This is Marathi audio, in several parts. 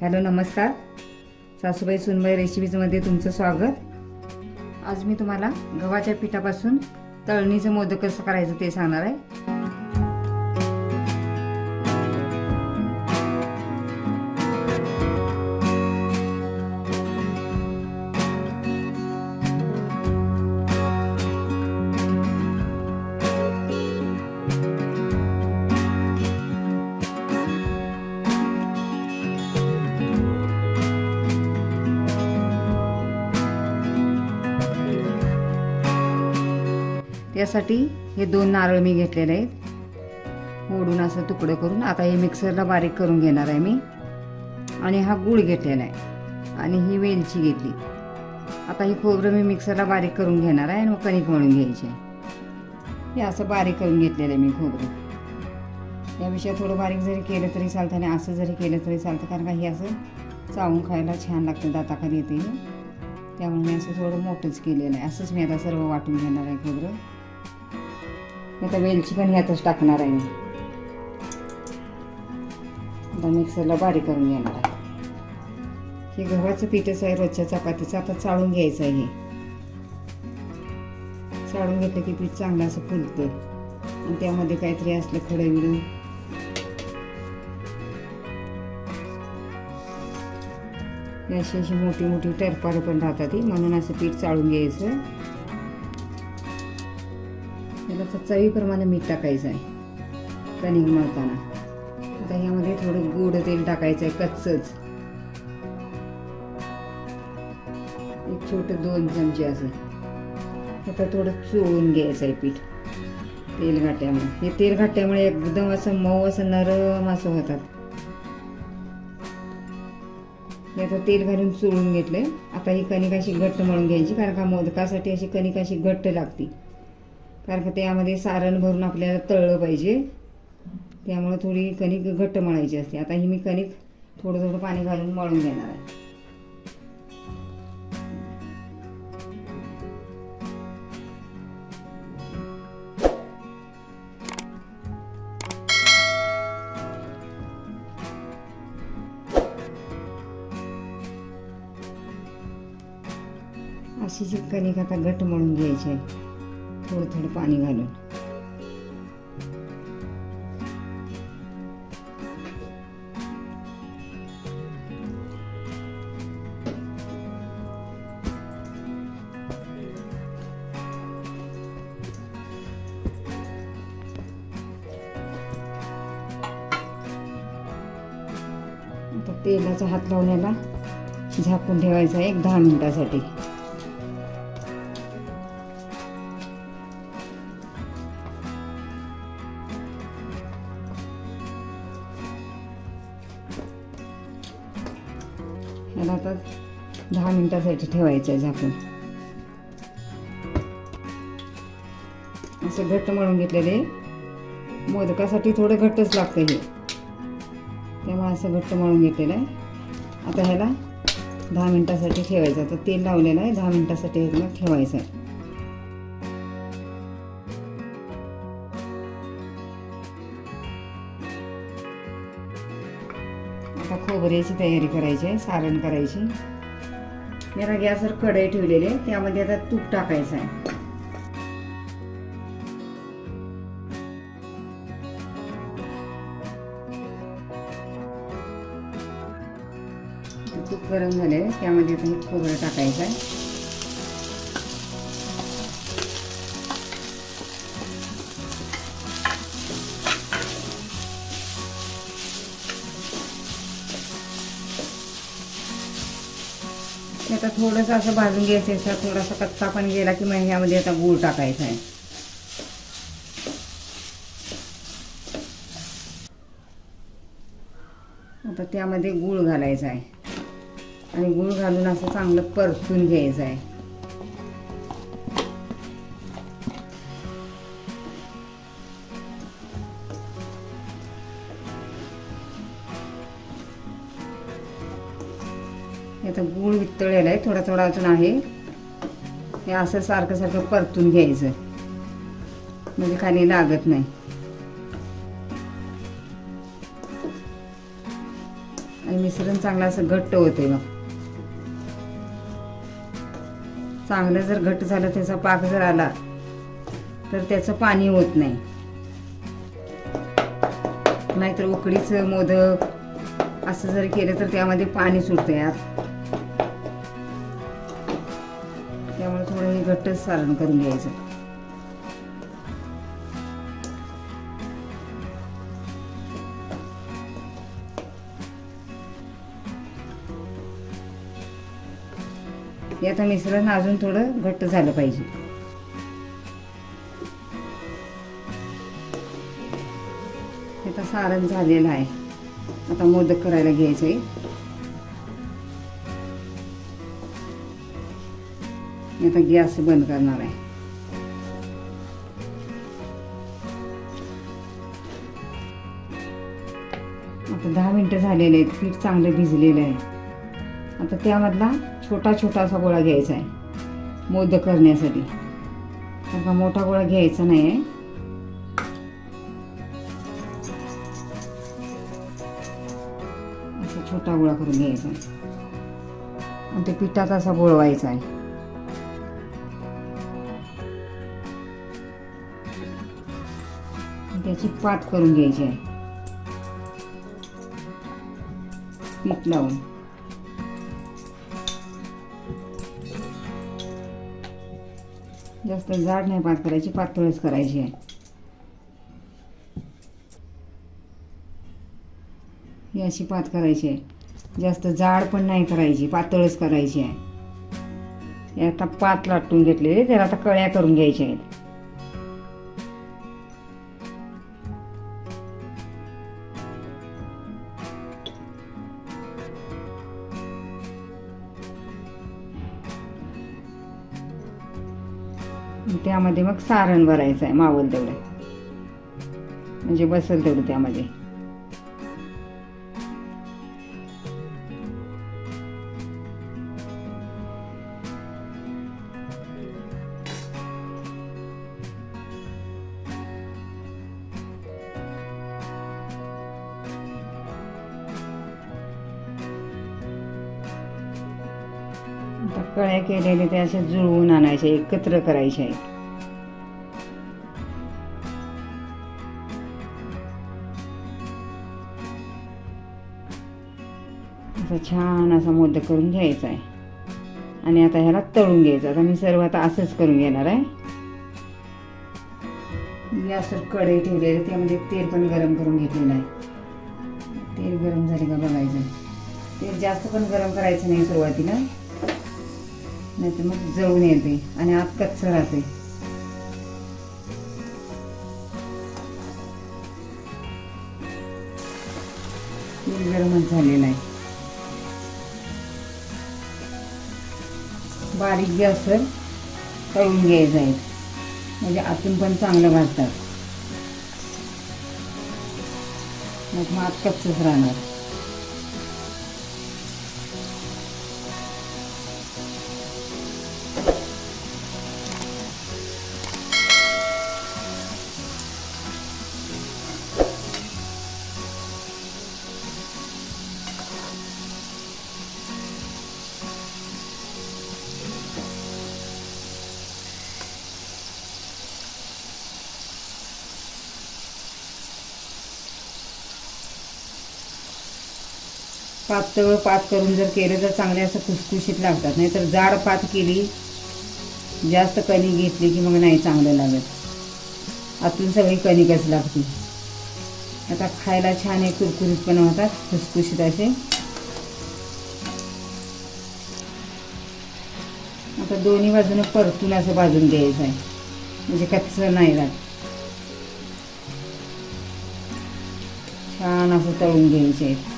हॅलो नमस्कार. सासूबाई सुनबाई रेसिपीजमध्ये तुमचं स्वागत. आज मी तुम्हाला गव्हाच्या पिठापासून तळणीचं मोदक कसं करायचं ते सांगणार आहे. त्यासाठी हे दोन नारळ मी घेतलेले आहेत. मोडून असं तुकडं करून आता हे मिक्सरला बारीक करून घेणार आहे मी. आणि हा गूळ घेतलेला आहे. आणि ही वेलची घेतली. आता ही खोबरं मी मिक्सरला बारीक करून घेणार आहे आणि मग कणिक मळून घ्यायची आहे. हे असं बारीक करून घेतलेलं आहे मी खोबरं. याविषयी थोडं बारीक जरी केलं तरी चालतं आणि असं जरी केलं तरी चालतं कारण का हे असं चावून खायला छान लागतं दाताखाली येते त्यामुळे मी असं थोडं मोठंच केलेलं आहे. असंच मी आता सर्व वाटून घेणार आहे खोबरं. नाही तर वेलची पण ह्यातच टाकणार आहे मी. आता मिक्सरला बारीक करून घेणार आहे. हे गव्हाचं पीठच आहे रोजच्या चपातीचं. आता चाळून घ्यायचं आहे हे. चाळून घेतलं की पीठ चांगलं असं फुलतं. आणि त्यामध्ये काहीतरी असलं खडं बिडं. अशी अशी मोठी मोठी टरपारं पण राहतात ती म्हणून असं पीठ चाळून घ्यायचं. त्याला तर चवीप्रमाणे मीठ टाकायचं आहे कणिक मळताना. आता ह्यामध्ये थोडं गोड तेल टाकायचं आहे कच्चंच. एक छोटं दोन चमचे असं. आता थोडं चोळून घ्यायचं आहे पीठ. तेल घाट्यामुळे हे तेल घाट्यामुळे एकदम असं मऊ असं नरम असं होतात. हे आता तेल घालून चोळून घेतलंय. आता ही कणिक अशी घट्ट मळून घ्यायची कारण का मोदकासाठी अशी कणिक अशी घट्ट लागते. कारण का त्यामध्ये सारण भरून आपल्याला तळलं पाहिजे. त्यामुळं थोडी कणिक घट्ट मळायची असते. आता ही मी कणिक थोडं थोडं पाणी घालून मळून घेणार आहे. अशी जी कणिक आता घट्ट मळून घ्यायची आहे. थोडं थोडं पाणी घालून. आता तेलाचा हात लावून याला झाकून ठेवायचा एक दहा मिनिटासाठी. मिनिटासाठी ठेवायचं आहे झाकून. असं घट्ट मळून घेतलेले. मोदकासाठी थोडं घट्टच लागतं हे. त्यामुळे असं घट्ट मळून घेतलेलं आहे. आता ह्याला दहा मिनिटासाठी ठेवायचं आता तेल लावलेलं आहे. दहा मिनिटासाठी ह्याला ठेवायचं आहे. आता खोबऱ्याची तयारी करायची आहे. सारण करायची. मी आता गॅसवर कढई ठेवलेली आहे. त्यामध्ये आता तूप टाकायचं आहे. तूप गरम झाले त्यामध्ये आता हे खोबरं टाकायचं आहे. आता थोडंसं असं भाजून घ्यायचं आहे थोडासा कच्चा पण गेला की मग ह्यामध्ये आता गूळ टाकायचा आहे. आता त्यामध्ये गूळ घालायचा आहे. आणि गूळ घालून असं चांगलं परतून घ्यायचं आहे. आता गूळ वितळलेला आहे थोडा थोडा अजून आहे. हे असं सारखं सारखं परतून घ्यायचं. म्हणजे खाली लागत नाही. आणि मिश्रण चांगलं असं घट्ट होते मग चांगलं जर घट्ट झालं त्याचा पाक जर आला तर त्याचं पाणी होत नाही. नाहीतर उकडीचं मोदक असं जर केलं तर त्यामध्ये पाणी सुटतं यात घट्टच सारण करून घ्यायचं. याचं मिश्रण अजून थोडं घट्ट झालं पाहिजे. हे आता सारण झालेलं आहे. आता मोदक करायला घ्यायचं आहे मी आता गॅस बंद करणार आहे आता दहा मिनटं झालेले आहेत. पीठ चांगलं भिजलेलं आहे. आता त्यामधला छोटा छोटा असा गोळा घ्यायचा आहे. मोदक करण्यासाठी. आता का मोठा गोळा घ्यायचा नाही आहे असा छोटा गोळा करून घ्यायचा आहे. आणि ते पिठात असा गोळवायचा आहे. त्याची पात करून घ्यायची आहे. पीठ लावून. जास्त जाड नाही पात करायची पातळच करायची आहे. ही अशी पात करायची आहे. जास्त जाड पण नाही करायची पातळच करायची आहे. हे आता पात लाटून घेतलेली त्याला आता कळ्या करून घ्यायच्या आहेत. त्यामध्ये मग सारण भरायचं आहे मावल तेवढं. म्हणजे बसेल तेवढं त्यामध्ये. कळ्या केलेले ते असे जुळवून आणायचे एकत्र करायचे आहेत. असा छान असा मोदक करून घ्यायचा आहे. आणि आता ह्याला तळून घ्यायचं. आता मी सर्व आता असंच करून घेणार आहे. मी असं कढई ठेवलेली त्यामध्ये तेल पण गरम करून घेतलेलं आहे. तेल गरम झाले का बघायचं. तेल जास्त पण गरम करायचं नाही सुरुवातीला. नाही तर मग जळून येते आणि आत कच्च राहते. तेल गरमच झालेलं आहे. बारीक गॅसवर तळून घ्यायचं आहे म्हणजे आतून पण चांगलं भाजतात मग मात कच्चच राहणार. पातळ पात करून जर केलं तर चांगले असं खुसखुशीत लागतात. नाही तर जाड पात केली जास्त कणी घेतली की मग नाही चांगलं लागत. आतून सगळी कणिकच लागते. आता खायला छान आहे कुरकुरीत पण होतात खुसखुशीत असे. आता दोन्ही बाजूने परतून असं भाजून घ्यायचं आहे. म्हणजे कच्चं नाही राहत. छान असं तळून घ्यायचे आहेत.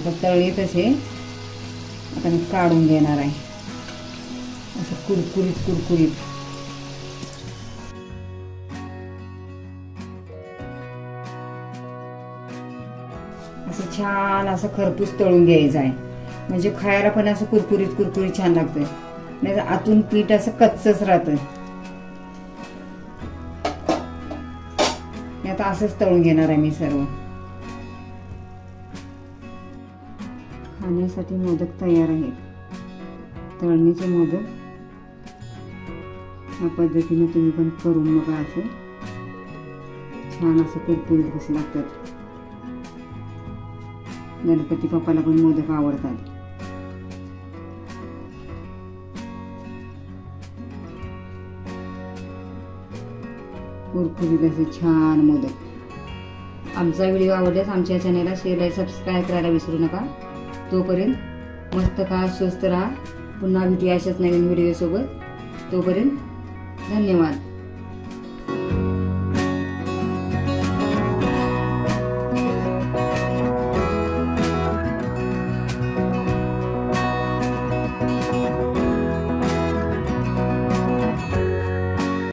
आता तळले तसे आता मी काढून घेणार आहे. असं कुरकुरीत कुरकुरीत. असं छान असं खरपूस तळून घ्यायचं आहे. म्हणजे खायला पण असं कुरकुरीत कुरकुरीत छान लागतं नाही तर आतून पीठ असं कच्चच राहतं आता असंच तळून घेणार आहे मी सर्व. खाण्यासाठी मोदक तयार आहेत. तळणीचे मोदक या पद्धतीने तुम्ही पण करून बघा असं. छान असं कुरकुरीत कसे लागतात. गणपती बाप्पाला पण मोदक आवडतात. कुरकुरीत असे छान मोदक. आमचा व्हिडिओ आवडल्यास आमच्या चॅनलला शेअर आणि सबस्क्राईब करायला विसरू नका. तोपर्यंत मस्त खा स्वस्त राहा. पुन्हा भेटूया अशाच नवीन व्हिडिओसोबत तोपर्यंत धन्यवाद.